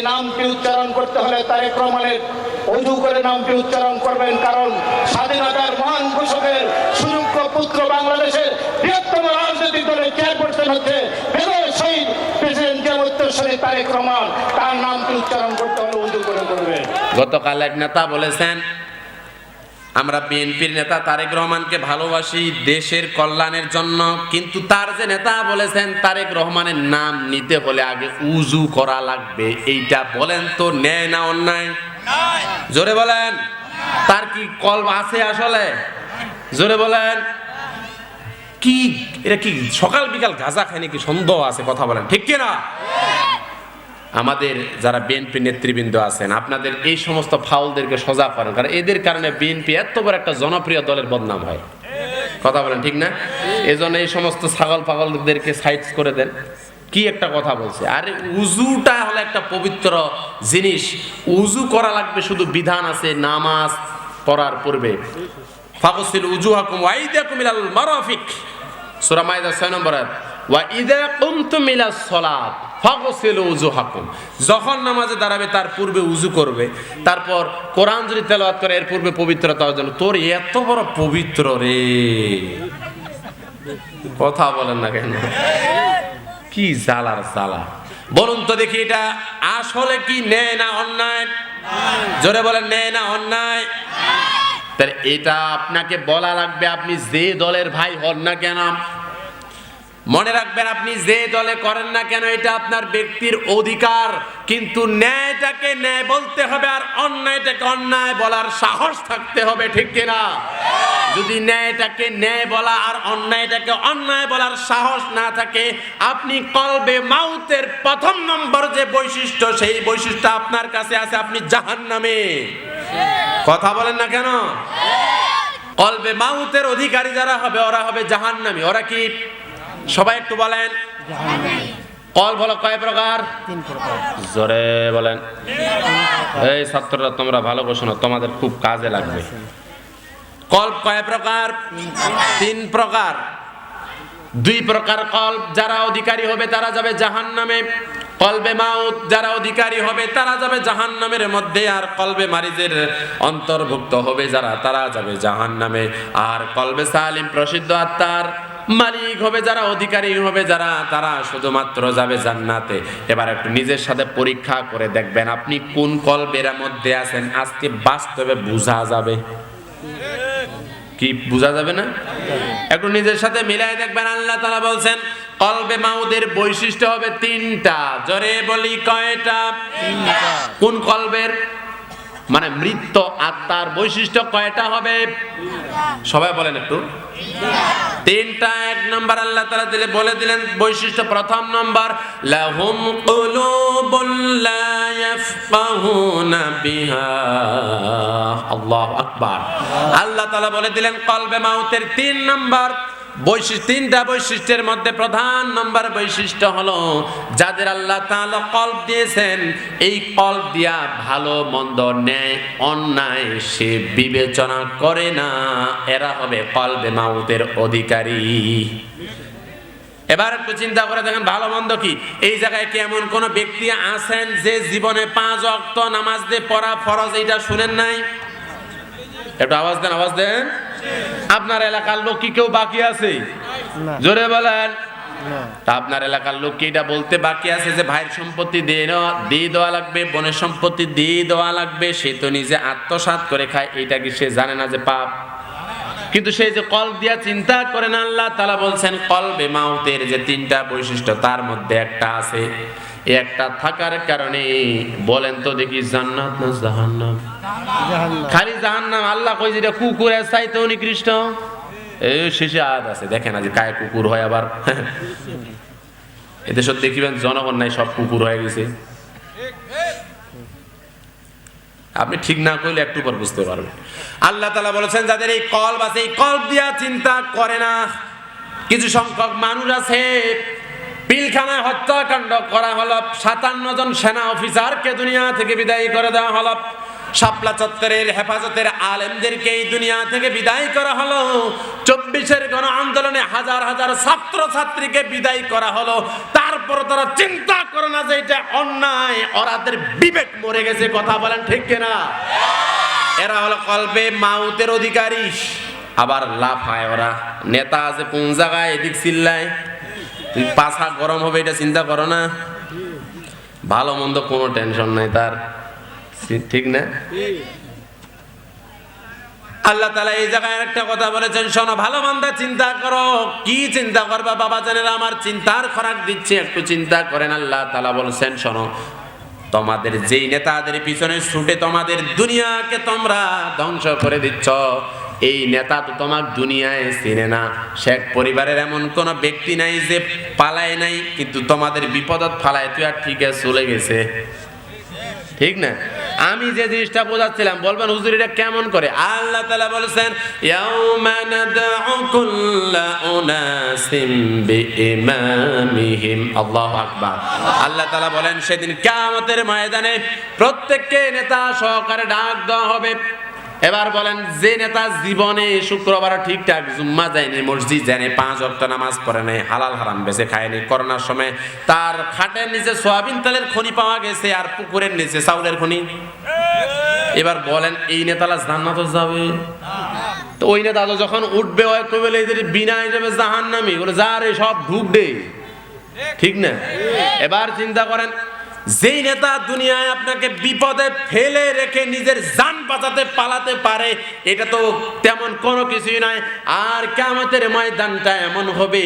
এই নামটি উচ্চারণ করতে হলে তারেক রহমানের অজু করে নামটি উচ্চারণ করবেন, কারণ স্বাধীনতার মহান ঘোষকের সুযোগ্য পুত্র বাংলাদেশের বৃহত্তম রাজনৈতিক দলের চেয়ারপারসন হচ্ছে গতকাল এক নেতা বলেছেন আমরা বিএনপির নেতা তারেক রহমানকে ভালোবাসি দেশের কল্যাণের জন্য কিন্তু তার যে নেতা বলেছেন তারেক রহমানের নাম নিতে হলে আগে উজু করা লাগবে। এইটা বলেন তো ন্যায় না অন্যায়? জোরে বলেন। তার কি কল আছে আসলে? জোরে বলেন। কি এটা কি সকাল বিকাল গাঁজা খায় নাকি? সন্দেহ আছে কথা বলেন। ঠিক কিনা? আমাদের যারা বিএনপি নেতৃবৃন্দ আছেন, আপনাদের এই সমস্ত ফাউলদেরকে সজা করেন, কারণ এদের কারণে বিএনপি এত বড় একটা জনপ্রিয় দলের বদনাম হয়। কথা বলেন ঠিক না? এজন্য এই সমস্ত ছাগল পাগলদেরকে সাইড করে দেন। কি একটা কথা বলছে? আরে উজুটা হলো একটা পবিত্র জিনিস। উজু করা লাগবে, শুধু বিধান আছে, নামাজ পড়ার পূর্বে। ফাগসিল উজুহাকুম ওয়াইদাকুম ইলাল মারাফিক। সূরা মাইদা 6 নম্বর আয়াত। ওয়া ইদা কুমতুম ইলাস সালাত। ফাগসিলু উজুহাকুম। যখন নামাজে দাঁড়াবে, তার পূর্বে উজু করবে। তারপর কোরআন যদি তেলাওয়াত করে, এর পূর্বে পবিত্রতা অর্জন। তোর এত বড় পবিত্র রে। কথা বলেন না কেন? কি জ্বালার জ্বালা। বলুন তো দেখি, এটা আসলে কি নেয় না অন্যায়? জোরে বলেন নেয় না অন্যায়? তাহলে এটা আপনাকে বলা লাগবে, আপনি যে দলের ভাই হন না কেন? মনে রাখবেন আপনি যে দলে করেন না কেন, এটা আপনার ব্যক্তির অধিকার। কিন্তু ন্যায়টাকে ন্যায় বলতে হবে আর অন্যায়টাকে অন্যায় বলার সাহস থাকতে হবে, ঠিক কিনা? যদি ন্যায়টাকে ন্যায় বলা আর অন্যায়টাকে অন্যায় বলার সাহস না থাকে, আপনি কলবে মাউতের প্রথম নম্বর যে বৈশিষ্ট্য, সেই বৈশিষ্ট্য আপনার কাছে আছে, আপনি জাহান নামে কথা বলেন না কেন? কলবে মাউতের অধিকারী যারা হবে, ওরা হবে জাহান্নামী। ওরা কি সবাই একটু বলেন। কল বলো কয় প্রকার? জোরে বলেন। এই ছাত্ররা তোমরা ভালো শোনো তোমাদের খুব কাজে লাগবে। কল্প কয় প্রকার? তিন প্রকার। দুই প্রকার কল্প যারা অধিকারী হবে তারা যাবে জাহান নামে কলবে মাউত যারা অধিকারী হবে তারা যাবে জাহান নামের মধ্যে। আর কলবে মারিজের অন্তর্ভুক্ত হবে যারা তারা যাবে জাহান নামে আর কলবে সালিম প্রসিদ্ধ আত্মার। মালিক হবে যারা, অধিকারী হবে যারা, তারা শুধুমাত্র যাবে জান্নাতে। এবার একটু নিজের সাথে পরীক্ষা করে দেখবেন আপনি কোন কলবের মধ্যে আছেন, আজকে বাস্তবে বোঝা যাবে। কি বোঝা যাবে না? একটু নিজের সাথে মিলাই দেখবেন, আল্লাহ তালা বলছেন, কলবে মাউদের বৈশিষ্ট্য হবে তিনটা। জরে বলি কয়টা? কোন কলবের? মানে মৃত আত্মার বৈশিষ্ট্য কয়টা হবে? সবাই বলেন একটু। তিনটা, এক নম্বর আল্লাহ তালা দিলে বলে দিলেন বৈশিষ্ট্য প্রথম নম্বর, লাহুম আল্লাহু আকবার। আল্লাহ তালা বলে দিলেন কলবে মাউতের তিন নম্বর বৈশিষ্ট্য, তিনটা বৈশিষ্ট্যের মধ্যে প্রধান নম্বর বৈশিষ্ট্য হলো, যাদের আল্লাহ তাআলা কল্প দিয়েছেন, এই কল্প দিয়া ভালো, মন্দ, ন্যায়, অন্যায় সে বিবেচনা করে না। এরা হবে কলবে মাউতের অধিকারী। এবার একটু চিন্তা করে দেখেন, ভালো, মন্দ কি? এই জায়গায় কি এমন কোন ব্যক্তি আছেন যে জীবনে পাঁচ অক্ত নামাজ দিয়ে পড়া ফরজ, এইটা শুনেন নাই? একটু আওয়াজ দেন আওয়াজ দেন। আপনার এলাকার লোক কি কেউ বাকি আছে? জোরে বলেন। আপনার এলাকার লোক কি এটা বলতে বাকি আছে যে ভাইয়ের সম্পত্তি দিয়ে দিয়ে দেওয়া লাগবে বোনের সম্পত্তি দিয়ে দেওয়া লাগবে সে তো নিজে আত্মসাৎ করে খায় এটা কি সে জানে না যে পাপ? কিন্তু সেই যে কল দিয়া চিন্তা করেন আল্লাহ তালা বলছেন কলবে মাউতের যে তিনটা বৈশিষ্ট্য তার মধ্যে একটা আছে একটা থাকার কারণে বলেন তো দেখি জান্নাত না জাহান্নাম? খালি জাহান্নাম আল্লাহ কই যেটা কুকুরের চাইতে নিকৃষ্ট। এই শেষে আয়াত আছে দেখেন আজ কায় কুকুর হয় আবার। এদেশত দেখিবেন জনগণ নাই সব কুকুর হয়ে গেছে। আপনি ঠিক না করলে একটু পর বুঝতে পারবেন। আল্লাহ তালা বলেছেন যাদের এই কল্প আছে এই কল্প দিয়া চিন্তা করে না। কিছু সংখ্যক মানুষ আছে পিলখানায় হত্যাকাণ্ড করা হলো। সাতান্ন জন সেনা অফিসারকে দুনিয়া থেকে বিদায় করে দেওয়া হলো। শাপলা চত্বরের হেফাজতের আলেমদেরকে এই দুনিয়া থেকে বিদায় করা হলো। চব্বিশের গণ আন্দোলনে হাজার হাজার ছাত্র ছাত্রীকে বিদায় করা হলো। তারপর তারা চিন্তা করে না যে এটা অন্যায় ওরাদের বিবেক মরে গেছে, কথা বলেন ঠিক কিনা? এরা হলো কল্পে মাউতের অধিকারী। আবার লাফায় ওরা। নেতা আছে কোন জায়গায়? এদিক চিল্লায় তুই পাছা গরম হবে, এটা চিন্তা করো না। ভালো মন্দ কোনো টেনশন নাই তার। ঠিক না? আল্লাহ তালা এই জায়গায় একটা কথা বলেছেন, শোনো, ভালো মন্দ চিন্তা করো। কি চিন্তা করবা বাবা জানেরা আমার চিন্তার খরাক দিচ্ছে, একটু চিন্তা করেন, আল্লাহ তালা বলছেন, শোনো, তোমাদের যেই নেতাদের পিছনে ছুটে তোমাদের দুনিয়াকে তোমরা ধ্বংস করে দিচ্ছ এই নেতা তো তোমার দুনিয়ায় চিনে না। শেখ পরিবারের এমন কোন ব্যক্তি নাই যে পালায় নাই, কিন্তু তোমাদের বিপদত ফালায়। তুই আর ঠিক আছে চলে গেছে। ঠিক না? আমি যে জিনিসটা বোঝাচ্ছিলাম, বলবেন হুজুর, এটা কেমন করে? আল্লাহ তাআলা বলেছেন, ইয়াউমা নাদউ কুল্লা উনাসিম বিইমামিহিম। আল্লাহু আকবার। আল্লাহ তাআলা বলেন, সেদিন কিয়ামতের ময়দানে প্রত্যেককে নেতা সহকারে ডাক দেওয়া হবে। এবার বলেন যে নেতা জীবনে শুক্রবার ঠিকঠাক জুম্মা যায়নি মসজিদ যায়নি পাঁচ অক্ট নামাজ পড়ে নাই হালাল হারাম বেঁচে খায়নি করোনার সময় তার খাটের নিচে সোয়াবিন তেলের খনি পাওয়া গেছে আর পুকুরের নিচে চাউলের খনি। এবার বলেন এই নেতালা জান্নাত যাবে? তো ওই নেতা তো যখন উঠবে ওই কবে এদের বিনা হিসেবে জাহান নামি বলে যা রে সব ঢুক দে। ঠিক না? এবার চিন্তা করেন যেই নেতা দুনিয়ায় আপনাকে বিপদে ফেলে রেখে নিজের যান বাঁচাতে পালাতে পারে, এটা তো তেমন কোনো কিছুই নয় আর কামতের ময়দানটা এমন হবে,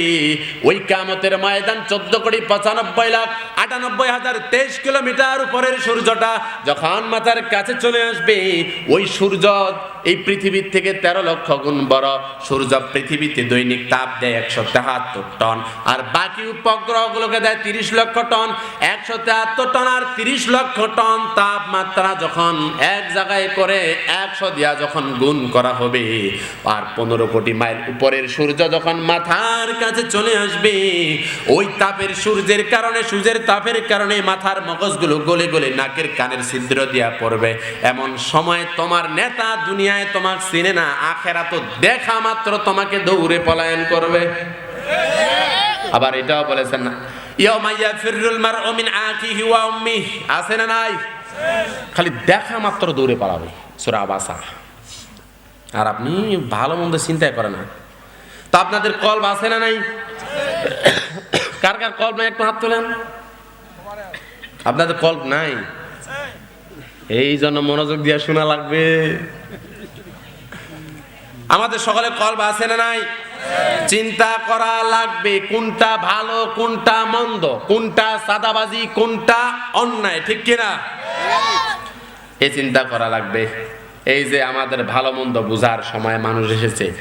ওই কামতের ময়দান চোদ্দ কোটি পঁচানব্বই লাখ আটানব্বই হাজার তেইশ কিলোমিটার উপরের সূর্যটা যখন মাথার কাছে চলে আসবে, ওই সূর্য এই পৃথিবীর থেকে তেরো লক্ষ গুণ বড় সূর্য পৃথিবীতে দৈনিক তাপ দেয় একশো তেহাত্তর টন, আর বাকি উপগ্রহগুলোকে দেয় তিরিশ লক্ষ টন। একশো তেহাত্তর টন আর তিরিশ লক্ষ টন তাপমাত্রা যখন এক জায়গায় করে একশো দিয়া যখন গুণ করা হবে, আর পনেরো কোটি মাইল উপরের সূর্য যখন মাথার কাছে চলে আসবে, ওই তাপের সূর্যের কারণে, সূর্যের তাপের কারণে মাথার মগজগুলো গলে গলে নাকের কানের ছিদ্র দিয়া পড়বে। এমন সময় তোমার নেতা দুনিয়ায় তোমাকে চিনে না আখেরা তো দেখা মাত্র তোমাকে দৌড়ে পলায়ন করবে। আবার এটাও বলেছেন না, ইয়াউমা ইয়াফিরুল মারউ মিন আখিহি আছে না নাই? খালি দেখা মাত্র দৌড়ে পালাবে, সূরা আবাসা আর আপনি ভালো মন্দ চিন্তাই করে না। তো আপনাদের কল আছে না নাই? কার কার কল নাই, একটু হাত তোলেন। আপনাদের কল নাই? এই জন্য মনোযোগ দিয়ে শোনা লাগবে। আমাদের সকলে কল আছে না নাই? চিন্তা করা লাগবে কোনটা ভালো, কোনটা মন্দ, কোনটা সাদাবাজি, কোনটা অন্যায়, ঠিক কিনা? এই চিন্তা করা লাগবে। এই যে আমাদের ভালো মন্দ বোঝার সময় মানুষ এসেছে।